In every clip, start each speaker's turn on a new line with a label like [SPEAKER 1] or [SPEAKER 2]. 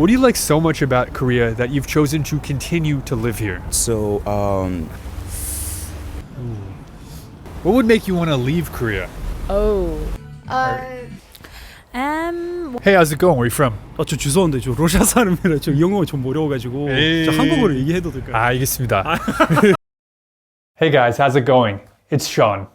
[SPEAKER 1] What do you like so much about Korea that you've chosen to continue to live here?
[SPEAKER 2] So, um,
[SPEAKER 1] What would make you want to leave Korea?
[SPEAKER 3] Oh.
[SPEAKER 4] Um,
[SPEAKER 1] Hey, how's it going? Where are you from?
[SPEAKER 5] 아, 저 죄송한데 저 러시아 사람이라 저 영어 좀 어려워가지고
[SPEAKER 1] 에이.
[SPEAKER 5] 저 한국어로 얘기해도 될까요?
[SPEAKER 1] 알겠습니다. hey guys, how's it going? It's Sean.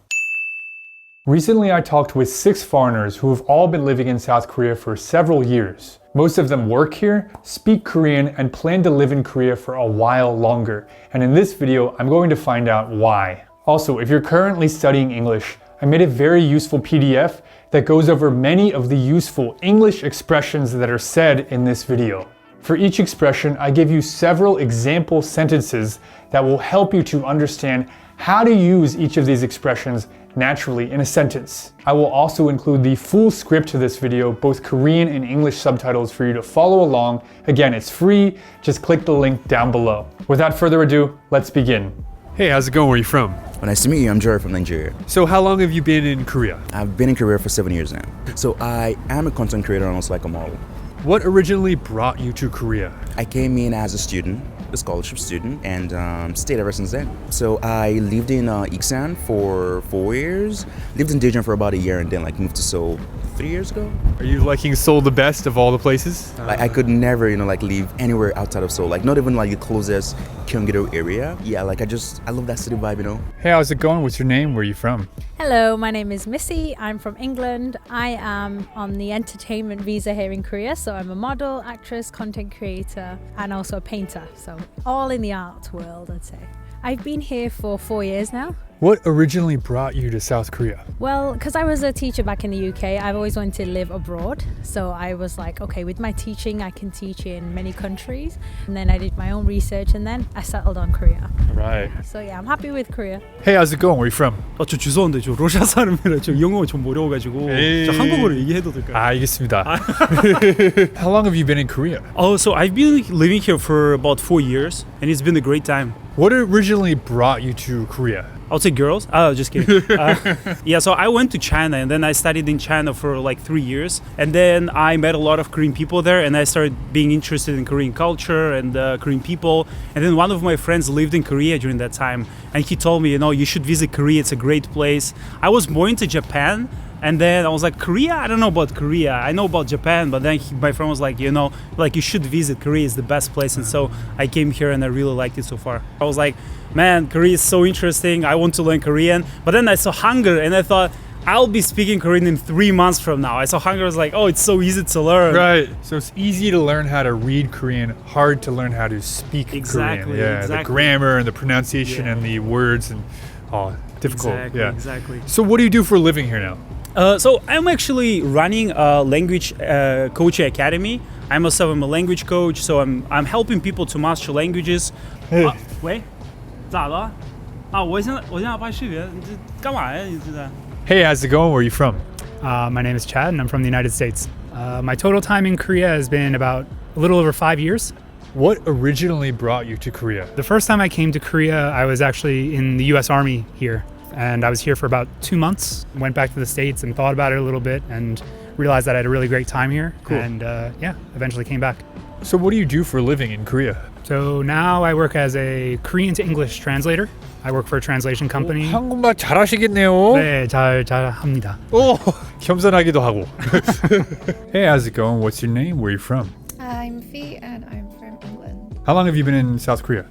[SPEAKER 1] Recently, I talked with six foreigners who have all been living in South Korea for several years. Most of them work here, speak Korean, and plan to live in Korea for a while longer. And in this video, I'm going to find out why. Also, if you're currently studying English, I made a very useful PDF that goes over many of the useful English expressions that are said in this video. For each expression, I give you several example sentences that will help you to understand how to use each of these expressions naturally in a sentence. I will also include the full script to this video, both Korean and English subtitles for you to follow along. Again, it's free, just click the link down below. Without further ado, let's begin. Hey, how's it going? Where are you from?
[SPEAKER 2] well, nice to meet you. I'm Jerry from Nigeria.
[SPEAKER 1] So, how long have you been in Korea?
[SPEAKER 2] I've been in Korea for seven years now. So, I am a content creator and also like a model.
[SPEAKER 1] What originally brought you to Korea?
[SPEAKER 2] I came in as a student, a scholarship student, and um, stayed ever since then. So, I lived in uh, Iksan for four years, lived in Daejeon for about a year, and then like moved to Seoul three years ago.
[SPEAKER 1] Are you liking Seoul the best of all the places?
[SPEAKER 2] Like I could never, you know, like leave anywhere outside of Seoul. Like not even like the closest Gyeonggi-do area. Yeah, like I just I love that city vibe, you know.
[SPEAKER 1] Hey, how's it going? What's your name? Where are you from?
[SPEAKER 4] hello, my name is Missy. I'm from England. I am on the entertainment visa here in Korea. So I'm a model, actress, content creator, and also a painter. So all in the art world, I'd say. I've been here for four years now.
[SPEAKER 1] What originally brought you to South Korea?
[SPEAKER 4] Well, because I was a teacher back in the UK, I've always wanted to live abroad. So I was like, okay, with my teaching, I can teach in many countries. And then I did my own research and then I settled on Korea.
[SPEAKER 1] Right.
[SPEAKER 4] So yeah, I'm happy with Korea.
[SPEAKER 1] Hey, how's it going? Where are you from?
[SPEAKER 5] 아, 저 죄송한데 저 러시아 사람이라 저 영어 좀 어려워가지고
[SPEAKER 1] 에이.
[SPEAKER 5] 저 한국어로 얘기해도 될까요?
[SPEAKER 1] 알겠습니다. How long have you been in Korea?
[SPEAKER 5] Oh, so I've been living here for about four years, and it's been a great time.
[SPEAKER 1] What originally brought you to Korea?
[SPEAKER 5] I would say girls. Oh, just kidding. uh, yeah, so I went to China and then I studied in China for like three years. And then I met a lot of Korean people there and I started being interested in Korean culture and uh, Korean people. And then one of my friends lived in Korea during that time and he told me, you know, you should visit Korea. It's a great place. I was more into Japan. And then I was like, Korea? I don't know about Korea. I know about Japan. But then he, my friend was like, you know, like you should visit Korea. is the best place. And so I came here and I really liked it so far. I was like, man, Korea is so interesting. I want to learn Korean. But then I saw hunger and I thought, I'll be speaking Korean in three months from now. I saw hunger. I was like, oh, it's so easy to learn.
[SPEAKER 1] Right. So it's easy to learn how to read Korean, hard to learn how to speak Korean.
[SPEAKER 5] Exactly,
[SPEAKER 1] Korean. Yeah, the grammar and the pronunciation
[SPEAKER 5] Yeah.
[SPEAKER 1] and the words and oh, difficult.
[SPEAKER 5] Exactly,
[SPEAKER 1] yeah.
[SPEAKER 5] exactly.
[SPEAKER 1] So what do you do for a living here now?
[SPEAKER 5] Uh, so I'm actually running a language uh, coaching academy. I'm also I'm a language coach, so I'm I'm helping people to master languages. 啊喂，咋了？啊，我现在我现在拍视频，你这干嘛呀？你这在？
[SPEAKER 1] Hey, how's it going? Where are you from?
[SPEAKER 6] Uh, my name is Chad, and I'm from the United States. Uh, my total time in Korea has been about a little over five years.
[SPEAKER 1] What originally brought you to Korea?
[SPEAKER 6] The first time I came to Korea, I was actually in the U.S. Army here, and I was here for about two months. Went back to the States and thought about it a little bit, and realized that I had a really great time here.
[SPEAKER 1] Cool.
[SPEAKER 6] And uh, yeah, eventually came back.
[SPEAKER 1] So what do you do for a living in Korea?
[SPEAKER 6] So now I work as a Korean to English translator. I work for a translation company.
[SPEAKER 1] 한국말 잘하시겠네요.
[SPEAKER 6] 네, 잘, 잘 합니다.
[SPEAKER 1] 오, 겸손하기도 하고. hey, how's it going? What's your name? Where are you from?
[SPEAKER 3] I'm Fee and I'm from England.
[SPEAKER 1] How long have you been in South Korea?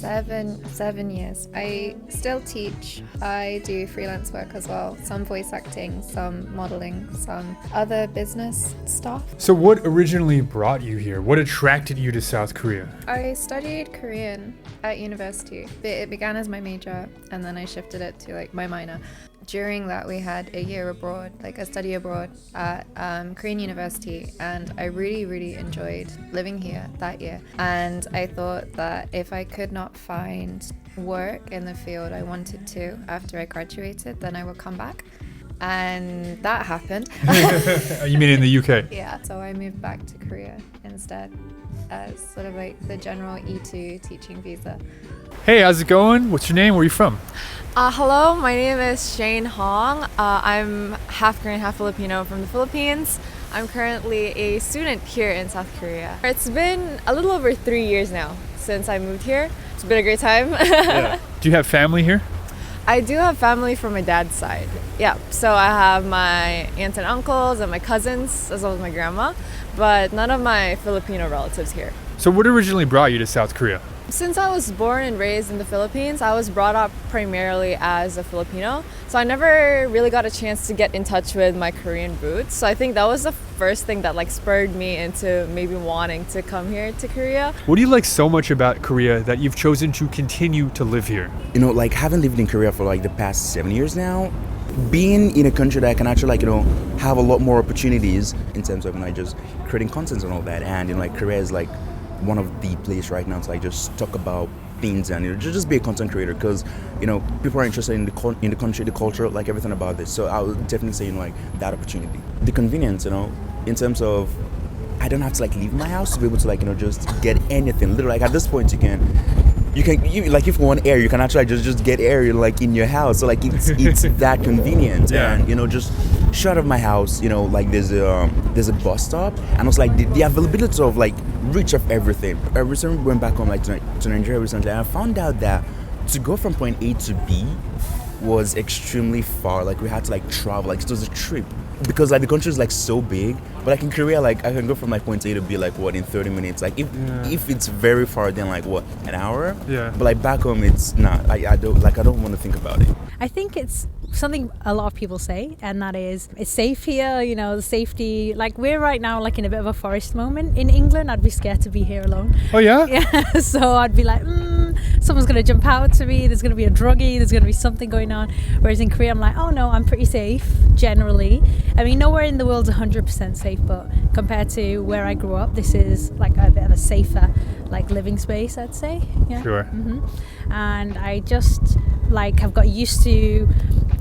[SPEAKER 3] Seven seven years. I still teach. I do freelance work as well. Some voice acting, some modeling, some other business stuff.
[SPEAKER 1] So what originally brought you here? What attracted you to South Korea?
[SPEAKER 3] I studied Korean at university. It began as my major and then I shifted it to like my minor. During that, we had a year abroad, like a study abroad at um, Korean University, and I really, really enjoyed living here that year. And I thought that if I could not find work in the field I wanted to after I graduated, then I would come back. And that happened.
[SPEAKER 1] You mean in the UK?
[SPEAKER 3] Yeah, so I moved back to Korea instead as sort of like the general E2 teaching visa.
[SPEAKER 1] Hey, how's it going? What's your name? Where are you from?
[SPEAKER 7] Uh, hello, my name is Shane Hong. Uh, I'm half Korean, half Filipino from the Philippines. I'm currently a student here in South Korea. It's been a little over three years now since I moved here. It's been a great time. yeah.
[SPEAKER 1] Do you have family here?
[SPEAKER 7] I do have family from my dad's side. Yeah, so I have my aunts and uncles and my cousins, as well as my grandma, but none of my Filipino relatives here.
[SPEAKER 1] So, what originally brought you to South Korea?
[SPEAKER 7] Since I was born and raised in the Philippines, I was brought up primarily as a Filipino. So I never really got a chance to get in touch with my Korean roots. So I think that was the first thing that like spurred me into maybe wanting to come here to Korea.
[SPEAKER 1] What do you like so much about Korea that you've chosen to continue to live here?
[SPEAKER 2] You know, like having lived in Korea for like the past seven years now, being in a country that can actually like you know have a lot more opportunities in terms of you know just creating content and all that, and you know like Korea is like one of the place right now to like just talk about things and you know, just be a content creator because you know people are interested in the con- in the country, the culture, like everything about this. So I would definitely say you know like that opportunity, the convenience, you know, in terms of I don't have to like leave my house to be able to like you know just get anything. Literally, like at this point you can. You can you, like if you want air, you can actually just just get air like in your house. So like it's it's that convenient,
[SPEAKER 1] Yeah.
[SPEAKER 2] and you know just short of my house, you know like there's a um, there's a bus stop, and it's like the, the availability of like reach of everything. I recently went back home like to, to Nigeria recently, and I found out that to go from point A to B was extremely far. Like we had to like travel, like it was a trip because like the country is like so big. But like in Korea, like I can go from like point A to B like what in 30 minutes. Like if if it's very far, then like what an hour.
[SPEAKER 1] Yeah.
[SPEAKER 2] But like back home, it's not. I, I don't like I don't want to think about it.
[SPEAKER 4] I think it's something a lot of people say, and that is it's safe here. You know, the safety. Like we're right now, like in a bit of a forest moment. In England, I'd be scared to be here alone.
[SPEAKER 1] Oh, yeah?
[SPEAKER 4] Yeah, so I'd be like, mm, someone's gonna jump out to me. There's gonna be a druggie. There's gonna be something going on. Whereas in Korea, I'm like, oh no, I'm pretty safe generally. I mean, nowhere in the world's 100% safe, but compared to where I grew up, this is like a bit of a safer, like living space, I'd say. Yeah.
[SPEAKER 1] Sure.
[SPEAKER 4] hmm And I just like have got used to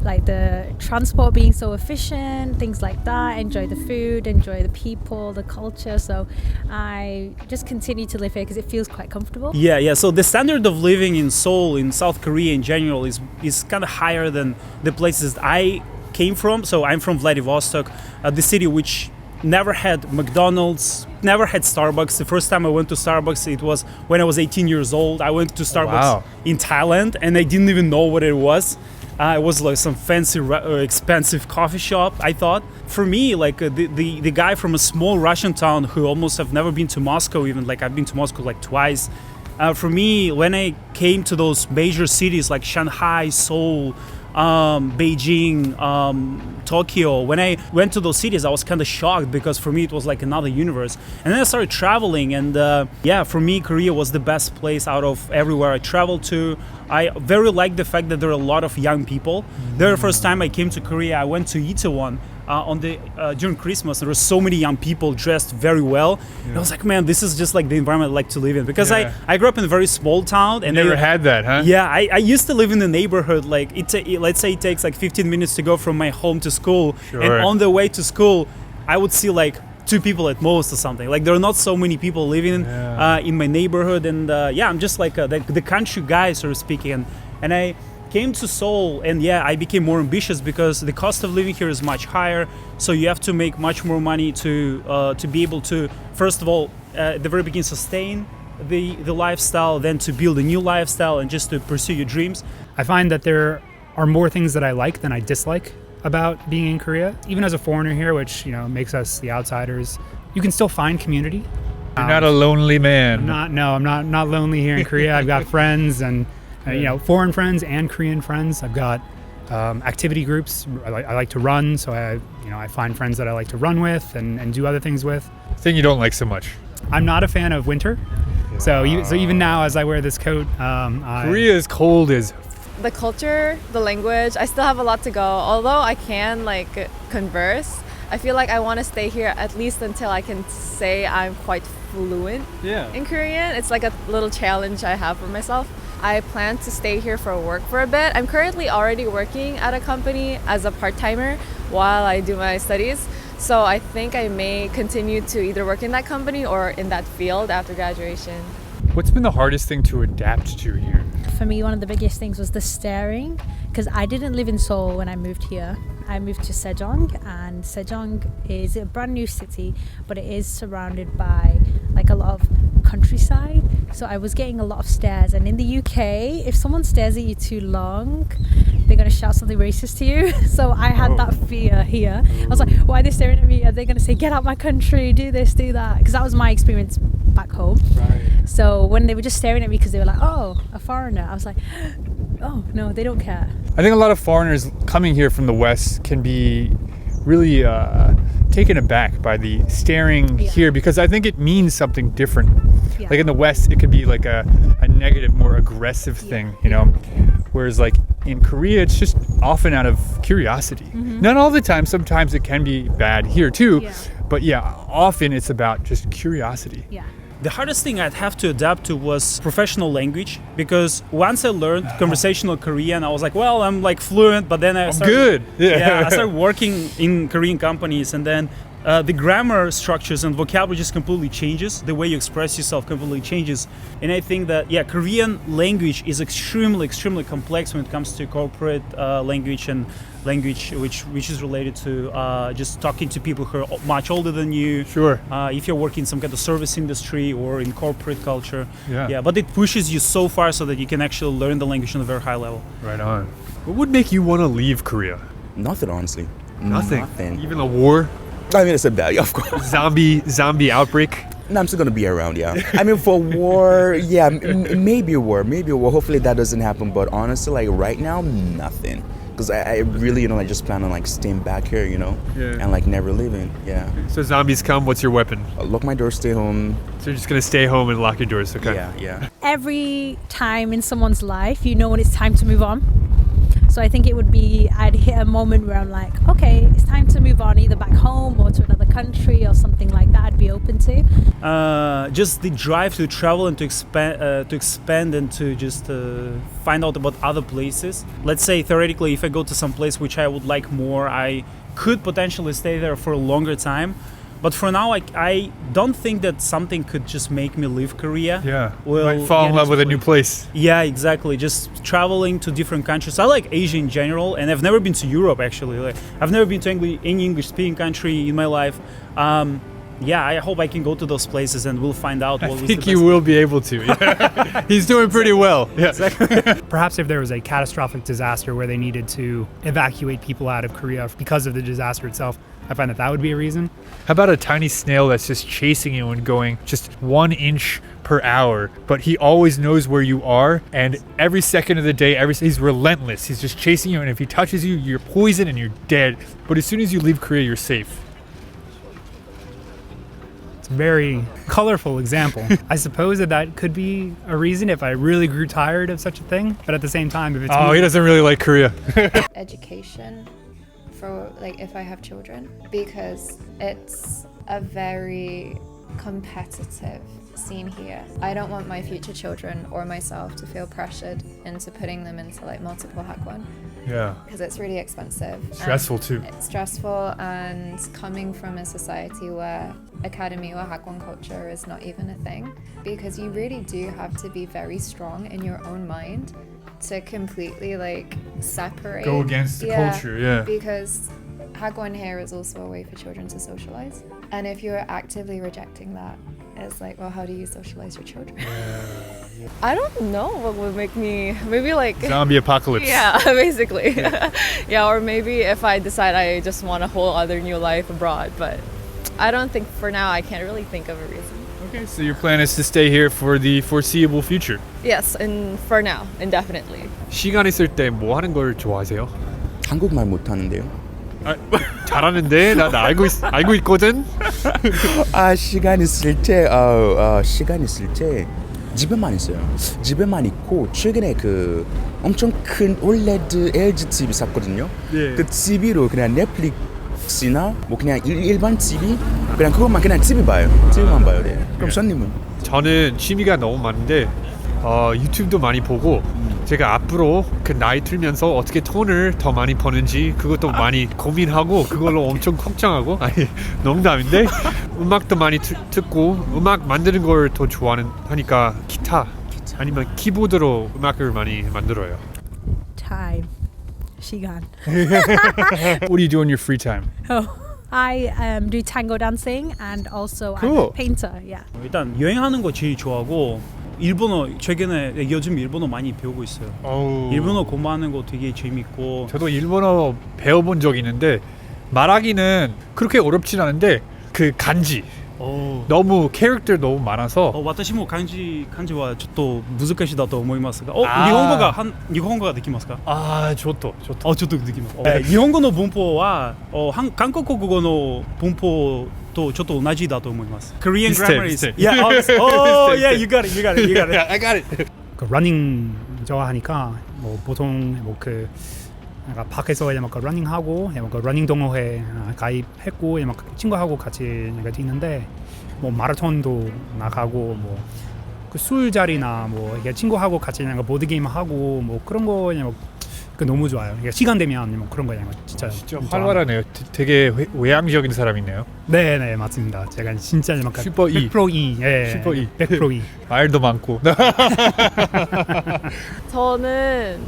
[SPEAKER 4] like the transport being so efficient, things like that. Enjoy the food, enjoy the people, the culture. So I just continue to live here because it feels quite comfortable.
[SPEAKER 5] Yeah, yeah. So the standard of living in Seoul, in South Korea in general, is is kind of higher than the places that I came from. So I'm from Vladivostok, uh, the city which never had McDonald's, never had Starbucks. The first time I went to Starbucks, it was when I was 18 years old. I went to Starbucks
[SPEAKER 1] wow.
[SPEAKER 5] in Thailand, and I didn't even know what it was. Uh, it was like some fancy, uh, expensive coffee shop. I thought. For me, like uh, the, the the guy from a small Russian town who almost have never been to Moscow, even like I've been to Moscow like twice. Uh, for me, when I came to those major cities like Shanghai, Seoul, um, Beijing, um, Tokyo, when I went to those cities, I was kind of shocked because for me it was like another universe. And then I started traveling, and uh, yeah, for me, Korea was the best place out of everywhere I traveled to. I very like the fact that there are a lot of young people. The very first time I came to Korea, I went to Itaewon. Uh, on the uh, during Christmas, there were so many young people dressed very well. And I was like, man, this is just like the environment I like to live in because
[SPEAKER 1] Yeah.
[SPEAKER 5] I, I grew up in a very small town and
[SPEAKER 1] Never
[SPEAKER 5] they-
[SPEAKER 1] had that, huh?
[SPEAKER 5] yeah, I, I used to live in the neighborhood. Like it, it, let's say it takes like 15 minutes to go from my home to school,
[SPEAKER 1] Sure.
[SPEAKER 5] and on the way to school, I would see like two people at most or something. Like there are not so many people living
[SPEAKER 1] Yeah.
[SPEAKER 5] uh, in my neighborhood, and uh, yeah, I'm just like uh, the, the country guy, so to speak. And and I came to Seoul, and yeah, I became more ambitious because the cost of living here is much higher. So you have to make much more money to uh, to be able to, first of all, uh, at the very beginning, sustain the the lifestyle, then to build a new lifestyle, and just to pursue your dreams.
[SPEAKER 6] I find that there are more things that I like than I dislike about being in Korea. Even as a foreigner here, which you know makes us the outsiders, you can still find community.
[SPEAKER 1] You're not a lonely man.
[SPEAKER 6] I'm not no, I'm not not lonely here in Korea. I've got friends and uh, you know foreign friends and Korean friends. I've got um, activity groups. I, like I like to run, so I you know I find friends that I like to run with and, and do other things with.
[SPEAKER 1] thing you don't like so much.
[SPEAKER 6] I'm not a fan of winter, so you, so even now as I wear this coat, um, I,
[SPEAKER 1] Korea is cold as
[SPEAKER 7] The culture, the language, I still have a lot to go. Although I can like converse, I feel like I want to stay here at least until I can say I'm quite fluent
[SPEAKER 1] yeah.
[SPEAKER 7] in Korean. It's like a little challenge I have for myself. I plan to stay here for work for a bit. I'm currently already working at a company as a part timer while I do my studies. So I think I may continue to either work in that company or in that field after graduation.
[SPEAKER 1] What's been the hardest thing to adapt to here?
[SPEAKER 4] For me, one of the biggest things was the staring because I didn't live in Seoul when I moved here. I moved to Sejong, and Sejong is a brand new city, but it is surrounded by like a lot of countryside. So I was getting a lot of stares, and in the UK, if someone stares at you too long, they're gonna shout something racist to you. So I had that fear here. I was like, why are they staring at me? Are they gonna say, get out my country, do this, do that? Because that was my experience back home.
[SPEAKER 1] Right.
[SPEAKER 4] So when they were just staring at me because they were like, oh, a foreigner, I was like, oh, no, they don't care.
[SPEAKER 1] I think a lot of foreigners coming here from the West can be really uh, taken aback by the staring
[SPEAKER 4] Yeah.
[SPEAKER 1] here because I think it means something different.
[SPEAKER 4] Yeah.
[SPEAKER 1] Like in the West, it could be like a, a negative, more aggressive thing, you know? Whereas, like in Korea, it's just often out of curiosity. Not all the time, sometimes it can be bad here too.
[SPEAKER 4] Mm-hmm.
[SPEAKER 1] But yeah, often it's about just curiosity.
[SPEAKER 4] Yeah.
[SPEAKER 5] The hardest thing I'd have to adapt to was professional language because once I learned conversational Korean, I was like, well, I'm like fluent, but then I started,
[SPEAKER 1] good. Yeah.
[SPEAKER 5] yeah, I started working in Korean companies, and then uh, the grammar structures and vocabulary just completely changes. The way you express yourself completely changes, and I think that yeah, Korean language is extremely, extremely complex when it comes to corporate uh, language and language which which is related to uh, just talking to people who are much older than you.
[SPEAKER 1] Sure.
[SPEAKER 5] Uh, if you're working in some kind of service industry or in corporate culture,
[SPEAKER 1] Yeah.
[SPEAKER 5] yeah, but it pushes you so far so that you can actually learn the language on a very high level.
[SPEAKER 1] Right on. What would make you want to leave Korea?
[SPEAKER 2] Nothing, honestly.
[SPEAKER 1] Nothing.
[SPEAKER 2] Nothing.
[SPEAKER 1] Even a war,
[SPEAKER 2] I mean, it's a value, of course.
[SPEAKER 1] zombie, zombie outbreak.
[SPEAKER 2] No, I'm still gonna be around, yeah. I mean, for war, yeah, m- m- maybe a war, maybe a war. Hopefully that doesn't happen. But honestly, like right now, nothing. Because I, I really, you know, I just plan on like staying back here, you know,
[SPEAKER 1] Yeah.
[SPEAKER 2] and like never leaving. Yeah,
[SPEAKER 1] So zombies come. What's your weapon?
[SPEAKER 2] I'll lock my door, stay home.
[SPEAKER 1] So you're just gonna stay home and lock your doors. Okay.
[SPEAKER 2] Yeah, yeah.
[SPEAKER 4] Every time in someone's life, you know when it's time to move on. So I think it would be, I'd hit a moment where I'm like, okay, it's time to move on, either back home or to another country or something like that. I'd be open to.
[SPEAKER 5] Uh, just the drive to travel and to expand, uh, to expand and to just uh, find out about other places. Let's say theoretically, if I go to some place which I would like more, I could potentially stay there for a longer time. But for now, I, I don't think that something could just make me leave Korea.
[SPEAKER 1] Yeah.
[SPEAKER 5] Well,
[SPEAKER 1] Might fall in love with a new place.
[SPEAKER 5] Yeah, exactly. Just traveling to different countries. I like Asia in general, and I've never been to Europe actually. Like, I've never been to Engli- any English-speaking country in my life. Um, yeah, I hope I can go to those places, and we'll find out.
[SPEAKER 1] I
[SPEAKER 5] what was
[SPEAKER 1] think you will be able to. Yeah. He's doing pretty well. Yeah.
[SPEAKER 6] Perhaps if there was a catastrophic disaster where they needed to evacuate people out of Korea because of the disaster itself, I find that that would be a reason.
[SPEAKER 1] How about a tiny snail that's just chasing you and going just one inch per hour, but he always knows where you are, and every second of the day, every he's relentless. He's just chasing you, and if he touches you, you're poisoned and you're dead. But as soon as you leave Korea, you're safe.
[SPEAKER 6] It's a very colorful example. I suppose that that could be a reason if I really grew tired of such a thing. But at the same time, if it's
[SPEAKER 1] Oh, he doesn't really like Korea.
[SPEAKER 3] education for like if I have children because it's a very competitive scene here. I don't want my future children or myself to feel pressured into putting them into like multiple hackwon
[SPEAKER 1] Yeah.
[SPEAKER 3] because it's really expensive. and
[SPEAKER 1] Stressful too.
[SPEAKER 3] It's stressful and coming from a society where academy or hackwon culture is not even a thing because you really do have to be very strong in your own mind to completely like separate
[SPEAKER 1] Go against the
[SPEAKER 3] Yeah,
[SPEAKER 1] culture, yeah.
[SPEAKER 3] because hagwon here is also a way for children to socialize and if you're actively rejecting that it's like well how do you socialize your children
[SPEAKER 7] I don't know what would make me maybe like
[SPEAKER 1] Zombie apocalypse.
[SPEAKER 7] yeah, basically. Yeah. or maybe if I decide I just want a whole other new life abroad, but I don't think for now I can't really think of a reason.
[SPEAKER 1] Okay, so your plan is to stay here for the foreseeable future.
[SPEAKER 7] Yes, and for now, indefinitely.
[SPEAKER 1] 시간 있을 때 뭐 하는 걸 좋아하세요?
[SPEAKER 2] 한국말 못하는데요.
[SPEAKER 1] 아, 잘하는데 나, 나 알고 있, 알고 있거든.
[SPEAKER 2] 아 시간 있을 때, 어, 어, 시간 있을 때 집에만 있어요. 집에만 있고 최근에 그 엄청 큰 올레드 LG TV 샀거든요.
[SPEAKER 1] 예.
[SPEAKER 2] 그 TV로 그냥 넷플릭스나 뭐 그냥 일, 일반 TV 그냥 그것만 그냥 TV 봐요. TV만 봐요. 네. 그럼 선님은?
[SPEAKER 1] 저는 취미가 너무 많은데 어, 유튜브도 많이 보고 제가 앞으로 그 나이 들면서 어떻게 돈을 더 많이 버는지 그것도 많이 고민하고 그걸로 엄청 걱정하고 아니 농담인데 음악도 많이 드, 듣고 음악 만드는 걸 더 좋아하는 하니까 기타 아니면 키보드로 음악을 많이 만들어요.
[SPEAKER 4] Time. 시간.
[SPEAKER 1] What do you do in your free time?
[SPEAKER 4] Oh. I um, do tango dancing and also I'm
[SPEAKER 1] Cool.
[SPEAKER 4] a painter. Yeah.
[SPEAKER 5] 일단 여행하는 거 제일 좋아하고 일본어 최근에 요즘 일본어 많이 배우고 있어요.
[SPEAKER 1] 어.
[SPEAKER 5] 일본어 공부하는 거 되게 재밌고
[SPEAKER 1] 저도 일본어 배워본 적 있는데 말하기는 그렇게 어렵진 않은데 그 간지
[SPEAKER 5] 어,
[SPEAKER 1] 너무 캐릭터 너무 많아서
[SPEAKER 5] 私も漢字漢字はちょっと難しいだと思いますが、お、
[SPEAKER 1] あー
[SPEAKER 5] 日本語がは日本語ができますか？
[SPEAKER 1] 아 좋다 좋다
[SPEAKER 5] あ、ちょっとできます。え日本語の文法は、お、はん韓国語の文法 とちょっと同じだと思います。Korean
[SPEAKER 1] ビステ
[SPEAKER 5] grammar
[SPEAKER 1] ビ
[SPEAKER 5] is
[SPEAKER 1] ステ
[SPEAKER 5] yeah, oh,
[SPEAKER 1] ビステ
[SPEAKER 5] oh yeah, you got it, you got it, you got it.
[SPEAKER 1] I got it
[SPEAKER 6] 그 러닝 좋아하니까 뭐 보통 뭐그 약간 밖에서 이제 막 러닝하고 이제 막 러닝 동호회 가입했고 이제 막 친구하고 같이 이제 뛰는데 뭐 마라톤도 나가고 뭐 그 술자리나 뭐 이게 친구하고 같이 그냥 보드 게임 하고 뭐 그런 거 그냥 뭐 그 너무 좋아요. 이게 시간 되면 뭐 그런 거 그냥 진짜
[SPEAKER 1] 진짜. 활발하네요 되- 되게 회- 외향적인 사람이네요
[SPEAKER 6] 네 네 맞습니다. 제가 진짜 막
[SPEAKER 1] 슈퍼 E.
[SPEAKER 6] 100% E, 예,
[SPEAKER 1] 슈퍼 E.
[SPEAKER 6] 100% E.
[SPEAKER 1] 말도 많고
[SPEAKER 7] 저는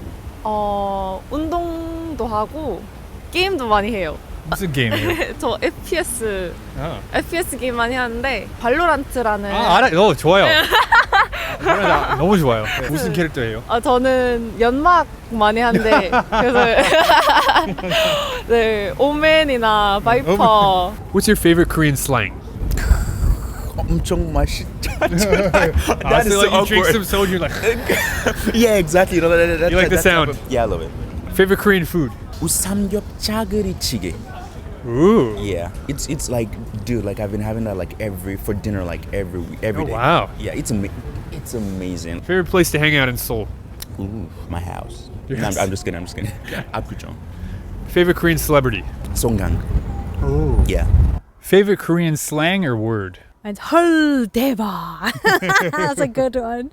[SPEAKER 7] 어, 운동도 하고 게임도 많이 해요.
[SPEAKER 1] 무슨 게임이에요?
[SPEAKER 7] 저 FPS
[SPEAKER 1] 아,
[SPEAKER 7] FPS 게임 많이 하는데 발로란트라는
[SPEAKER 1] 아 알아 어 좋아요 나 너무 좋아요 무슨 캐릭터예요?
[SPEAKER 7] 아, 저는 연막 많이 한데 그래서 네 오맨이나 바이퍼
[SPEAKER 1] What's your favorite Korean slang?
[SPEAKER 2] 엄청 맛있.
[SPEAKER 1] Ah,
[SPEAKER 2] That is
[SPEAKER 1] so
[SPEAKER 2] so
[SPEAKER 1] like you drink
[SPEAKER 2] awkward.
[SPEAKER 1] some soju like
[SPEAKER 2] Yeah, exactly. You, know, that, that,
[SPEAKER 1] You like the
[SPEAKER 2] that type
[SPEAKER 1] sound?
[SPEAKER 2] of- yeah, I love it.
[SPEAKER 1] favorite Korean food?
[SPEAKER 2] 우삼겹 짜그리찌개.
[SPEAKER 1] Ooh
[SPEAKER 2] Yeah, it's it's like, dude, like I've been having that like every for dinner, like every week, every
[SPEAKER 1] Oh,
[SPEAKER 2] day.
[SPEAKER 1] wow.
[SPEAKER 2] Yeah, it's ama- It's amazing.
[SPEAKER 1] Favorite place to hang out in Seoul?
[SPEAKER 2] Ooh, my house. Yes. I'm, I'm, just kidding. I'm just kidding. Abgujeong.
[SPEAKER 1] Favorite Korean celebrity?
[SPEAKER 2] Songgang.
[SPEAKER 1] Oh.
[SPEAKER 2] Yeah.
[SPEAKER 1] Favorite Korean slang or word?
[SPEAKER 4] And Deva. That's a good one.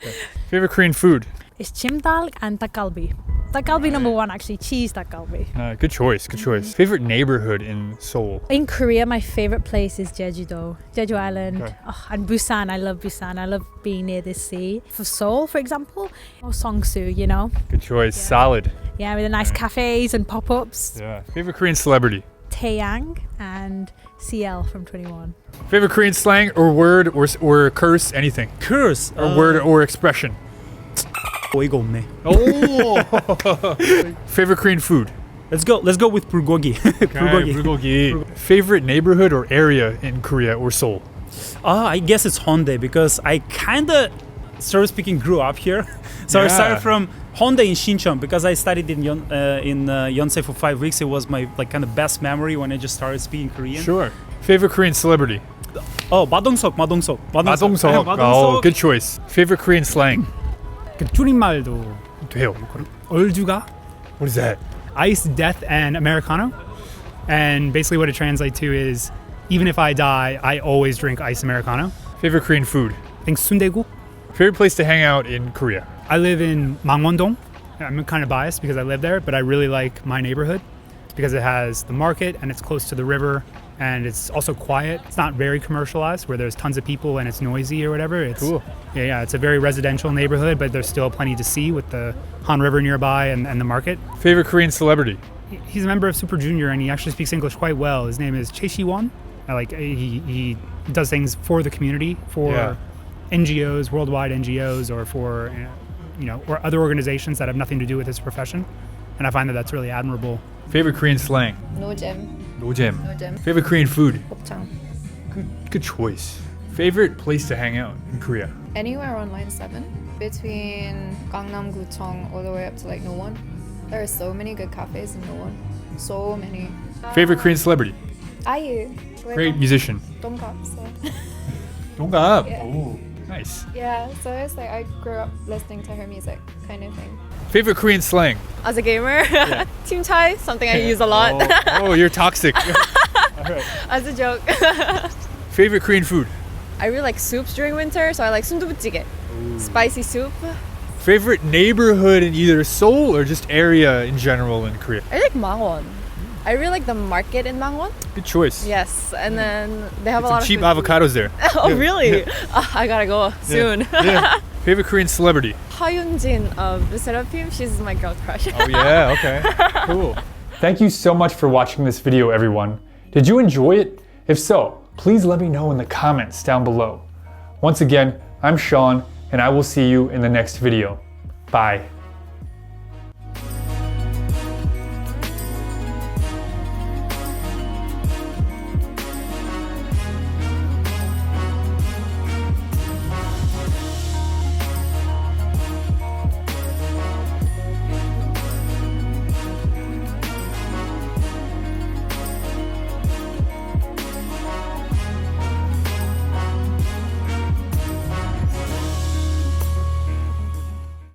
[SPEAKER 1] Favorite Korean food?
[SPEAKER 4] It's chimdal and takalbi. Takalbi number one actually, cheese takalbi.
[SPEAKER 1] Uh, good choice, good choice. Mm. Favorite neighborhood in Seoul?
[SPEAKER 4] In Korea, my favorite place is Jeju-do, Jeju Island,
[SPEAKER 1] Okay.
[SPEAKER 4] oh, and Busan. I love Busan. I love being near the sea. For Seoul, for example, or Songsu, you know,
[SPEAKER 1] Good choice. Solid.
[SPEAKER 4] yeah, with the nice cafes and pop-ups.
[SPEAKER 1] Yeah. Favorite Korean celebrity?
[SPEAKER 4] Taeyang and CL from 21.
[SPEAKER 1] Favorite Korean slang or word or or curse anything
[SPEAKER 5] Curse
[SPEAKER 1] or word uh, or expression?
[SPEAKER 5] 어이가 없네.
[SPEAKER 1] Oh. Favorite Korean food?
[SPEAKER 5] Let's go. Let's go with bulgogi. bulgogi.
[SPEAKER 1] bulgogi. Favorite neighborhood or area in Korea or Seoul?
[SPEAKER 5] Ah, I guess it's Hyundai because I kind of, started speaking, grew up here. So I
[SPEAKER 1] Yeah.
[SPEAKER 5] started from Hyundai in Shincheon because I studied in Yon, uh, in uh, Yonsei for five weeks. It was my like kind of best memory when I just started speaking Korean.
[SPEAKER 1] Sure. Favorite Korean celebrity?
[SPEAKER 5] Oh, 마동석, 마동석,
[SPEAKER 1] 마동석. Oh, good choice. Favorite Korean slang?
[SPEAKER 6] 그 줄임말도
[SPEAKER 1] 돼요.
[SPEAKER 6] 얼주가
[SPEAKER 1] What is that?
[SPEAKER 6] ice, death, and Americano. And basically, what it translates to is even if I die, I always drink ice Americano.
[SPEAKER 1] Favorite Korean food?
[SPEAKER 6] I think sundae-guk.
[SPEAKER 1] Favorite place to hang out in Korea?
[SPEAKER 6] I live in Mangwon-dong. I'm kind of biased because I live there, but I really like my neighborhood because it has the market and it's close to the river and it's also quiet. It's not very commercialized where there's tons of people and it's noisy or whatever. It's,
[SPEAKER 1] Cool.
[SPEAKER 6] Yeah, yeah, it's a very residential neighborhood, but there's still plenty to see with the Han River nearby and, and the market.
[SPEAKER 1] Favorite Korean celebrity?
[SPEAKER 6] He's a member of Super Junior and he actually speaks English quite well. His name is Choi Shi-won. I Like he, he does things for the community, for
[SPEAKER 1] Yeah.
[SPEAKER 6] NGOs, worldwide NGOs, or for uh, you know, or other organizations that have nothing to do with his profession. And I find that that's really admirable.
[SPEAKER 1] Favorite Korean slang?
[SPEAKER 3] 노잼,
[SPEAKER 1] no jam.
[SPEAKER 3] No jam.
[SPEAKER 1] Favorite Korean food?
[SPEAKER 3] Gopchang.
[SPEAKER 1] Good, good choice. Favorite place to hang out in Korea?
[SPEAKER 3] Anywhere on Line 7, between Gangnam Gucheong all the way up to like No One. There are so many good cafes in No One. So many.
[SPEAKER 1] Favorite Korean celebrity?
[SPEAKER 3] IU.
[SPEAKER 1] Great musician.
[SPEAKER 3] Dongkap. So. Yeah.
[SPEAKER 1] Oh nice.
[SPEAKER 3] Yeah, so it's like I grew up listening to her music, kind of thing.
[SPEAKER 1] Favorite Korean slang?
[SPEAKER 7] As a gamer, team chai, something I use a lot
[SPEAKER 1] Oh, oh, you're toxic.
[SPEAKER 7] as a joke.
[SPEAKER 1] Favorite Korean food?
[SPEAKER 7] I really like soups during winter, so I like sundubujigae, spicy soup.
[SPEAKER 1] Favorite neighborhood in either Seoul or just area in general in Korea?
[SPEAKER 7] I like Mangwon. I really like the market in Mangwon.
[SPEAKER 1] Good choice.
[SPEAKER 7] Yes, and then they have a lot of cheap food.
[SPEAKER 1] avocados there.
[SPEAKER 7] oh really? Ah, I gotta go soon.
[SPEAKER 1] Yeah. Favorite Korean celebrity?
[SPEAKER 7] Hyunjin of the Seraphim, she's my girl crush.
[SPEAKER 1] Oh yeah, okay. cool. Thank you so much for watching this video, everyone. Did you enjoy it? If so, please let me know in the comments down below. Once again, I'm Sean, and I will see you in the next video. Bye.